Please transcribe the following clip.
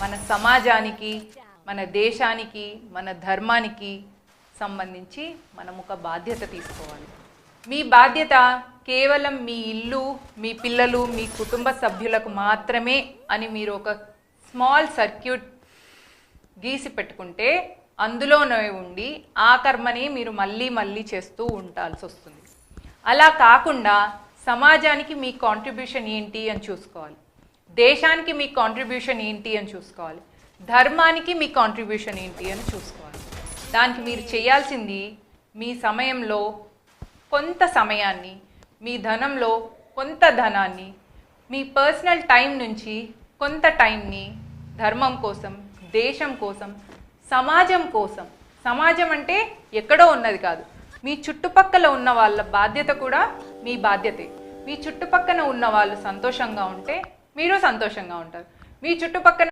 మన సమాజానికి మన దేశానికి మన ధర్మానికి సంబంధించి మనం ఒక బాధ్యత తీసుకోవాలి. మీ బాధ్యత కేవలం మీ ఇల్లు మీ పిల్లలు మీ కుటుంబ సభ్యులకు మాత్రమే అని మీరు ఒక స్మాల్ సర్క్యూట్ గీసి పెట్టుకుంటే అందులోనే ఉండి ఆ కర్మని మీరు మళ్ళీ మళ్ళీ చేస్తూ ఉండాల్సి వస్తుంది. అలా కాకుండా సమాజానికి మీ కాంట్రిబ్యూషన్ ఏంటి అని చూసుకోవాలి. దేశానికి మీ కాంట్రిబ్యూషన్ ఏంటి అని చూసుకోవాలి. ధర్మానికి మీ కాంట్రిబ్యూషన్ ఏంటి అని చూసుకోవాలి. దానికి మీరు చేయాల్సింది మీ సమయంలో కొంత సమయాన్ని మీ ధనంలో కొంత ధనాన్ని మీ పర్సనల్ టైం నుంచి కొంత టైంని ధర్మం కోసం దేశం కోసం సమాజం కోసం. సమాజం అంటే ఎక్కడో ఉన్నది కాదు. మీ చుట్టుపక్కల ఉన్న వాళ్ళ బాధ్యత కూడా మీ బాధ్యతే. మీ చుట్టుపక్కన ఉన్న వాళ్ళు సంతోషంగా ఉంటే మీరు సంతోషంగా ఉంటారు. మీ చుట్టుపక్కల